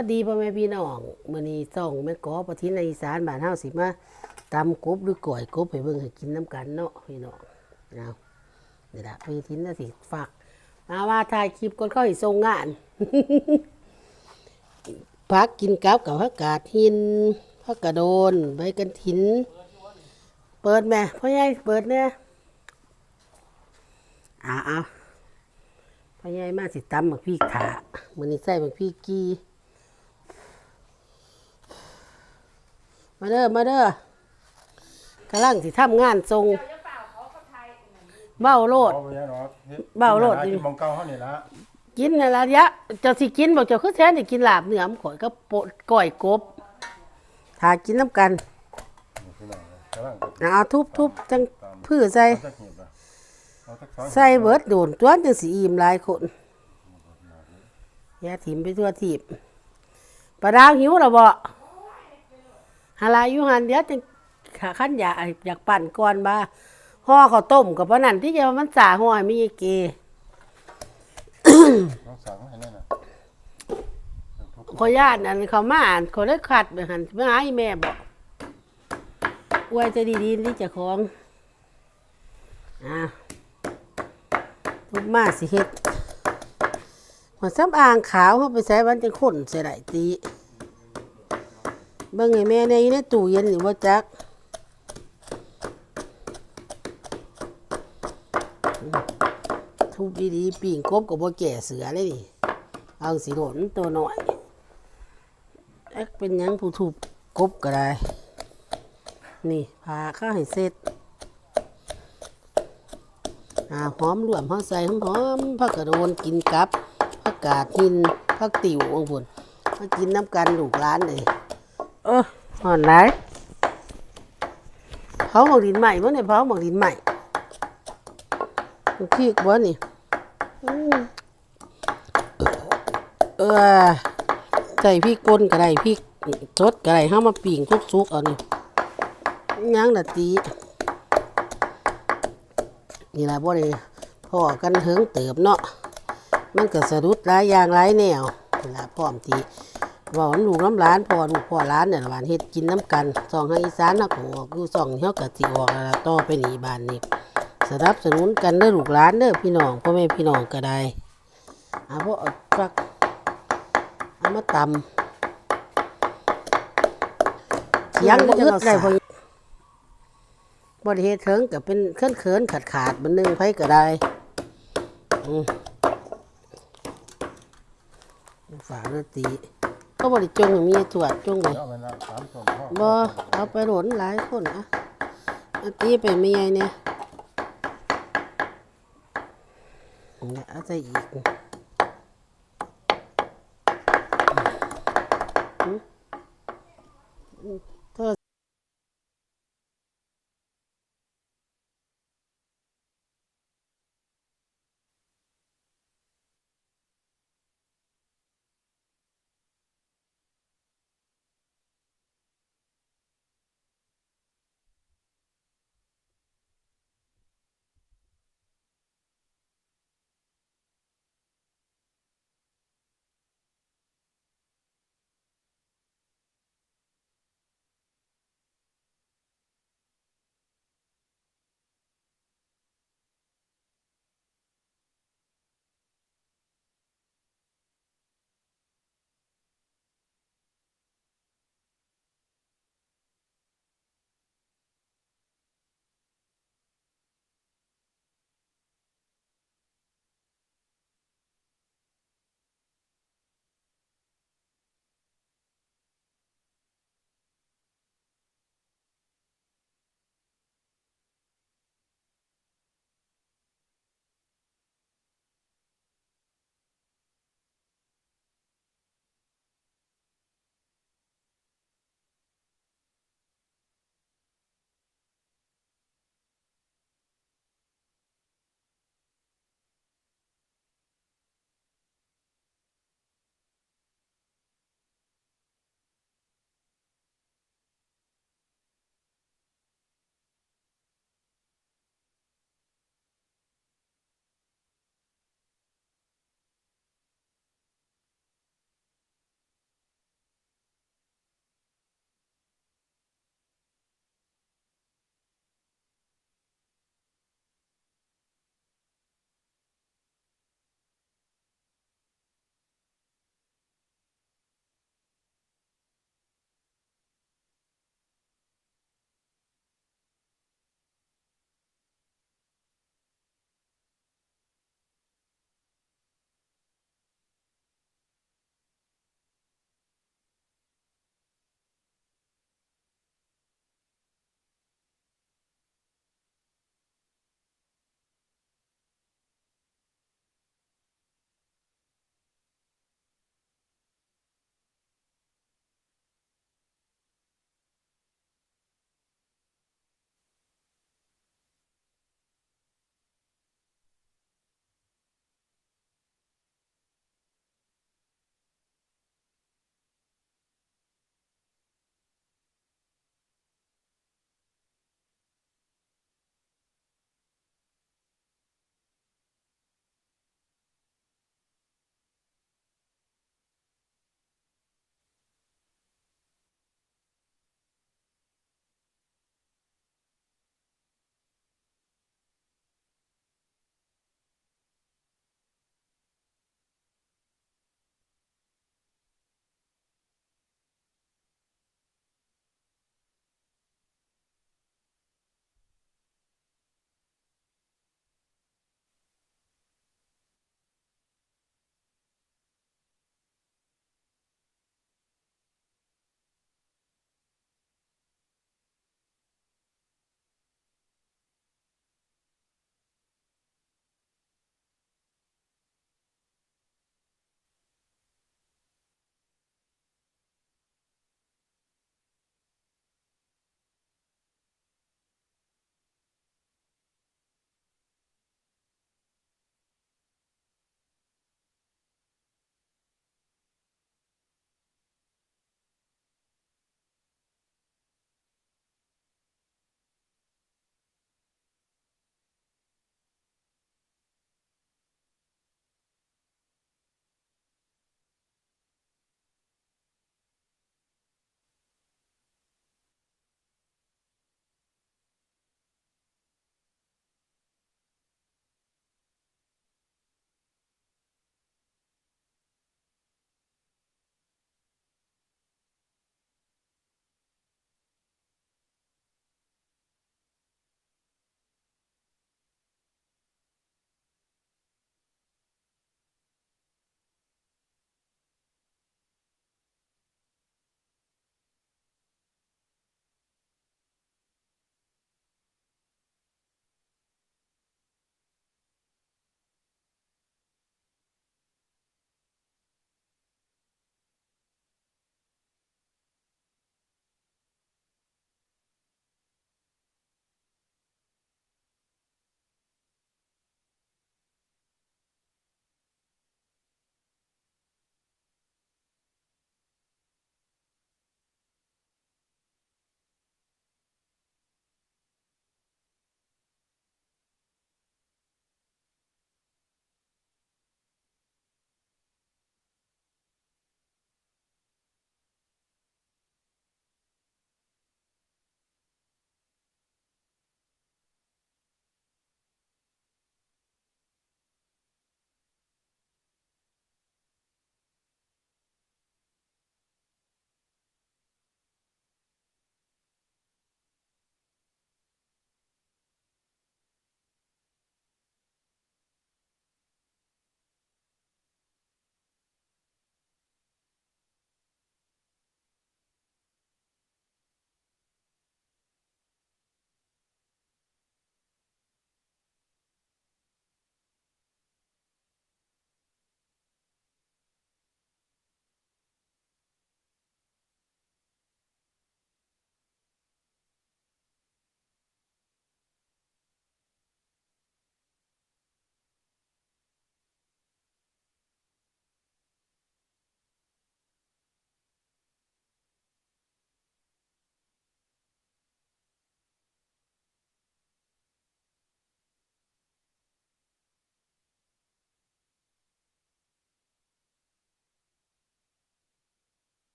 สวัสดีพ่อแม่พี่น้องมื้อนี้ส่องแม่กอประทินในอีสานบ้านเฮาสิมาตำกบหรือก่อยกบให้เบิ่งให้กินน้ำกันเนาะพี่น้องเอานี่ล่ะพี่ทินน่ะสิฝากมาว่าถ่ายคลิปก่อนเข้าให้ส่งงานพักกินกับกับผักกาดหินผักกระโดนใบกันถิน เปิดแม่พ่อใหญ่เปิดแน่อ่าเอาพ่อใหญ่มาสิตำบักพี่ขามื้อนี้ใส่บักพี่กี มาเด้อมาเด้อกำลังสิทำงานทรงเบ้าโลดเอาไปยังเนาะฮ็ดเบาโลด กินดิหมองเก่าเฮานี่ละกินนั่นละยะเจ้าสิกินบอกเจ้าคือแท้นี่กินลาบเนื้อมข่อยก็โปะก้อยกบถ้ากินน้ำกันนี่พี่น้องกำลังเอาทุบทุบจังพื้อใส่เอาจักหีบละเอาจักสองใส่เบิดโดนตัวจังสิอิ่มหลายคนอยาถิ่มไปทั่วทีบปลาดาวหิวแล้วบ่ หาลายอยู่หันเดี๋ยวจังขาขั้นอยากอยากปั่นก่อนบ่าห่อข้าวต้มกับปะนั่นที่จะว่ามันสาห่อยมีเกน้องสั่งให้แน่น่ะขอยญาติอันเขามาอ่านเขาได้ขัดไปหันมาหาอีแม่บอกอวยจะดีๆที่เจะของอ่าทุกมาสิเฮ็ดหัวซ้ำอ่างขาวเขาไปใส่วันจะข้นใส่ไหลตี เบิ่งไงแม่ในในตู้เย็นหรือว่าจักทุบดีๆปิ่งกบกับบ่แก่เสือเลยนี่เอาสีโดนตัวหน่อยเอ็กเป็นยังผู้ถูกกบก็ได้ นี่พาข้าให้เสร็จอ่าหอมรวมหอมใส่หอมหอมผักกระโดนกินกับผักกาดหินผักติ๋วองพุ่นมากินน้ำกันลูกร้านเลย เออหอนไรเผาหมกดินใหม่เมื่อไหร่เผาหมกดินใหม่ขี้บ่นี่เออใส่พริกป่นก็ได้พริกสดก็ได้ห้ามาปิ่งทุกๆเอานี่ย่างละตีนี่ละบ่ได้พ่อกันเฮิงเติบเนาะมันก็สะดุดหลายอย่างหลายแนวนี่ละพร้อมที ว่าลูกน้ำร้านพอลูกพ่อร้านเนี่ยหวานเฮ็ดกินน้ำกันสองให้อีสานนักออกอยู่องเฮาก็สิออกแล้วต่อไปหนีบ้านนี้สนับสนุนกันเด้อลูกหลานเด้อพี่น้องพ่อแม่พี่น้องก็ได้อาพวกฟักเอามาตำเถียังบ่อึดได้พอบริเฮ็ดเถิงก็เป็นเขินเขินขาดขาดๆมันหนึงไผก็ได้อืมฝากเนื้อตี ก็บริจงให้เมียตรวจจงไปเอาไปละสามส่วนพ่อบ่เอาไปโหลนหลายคนอะเอาตีไปไม่ใหญ่เนี่ยเนี่ยเอาใส่อีกอ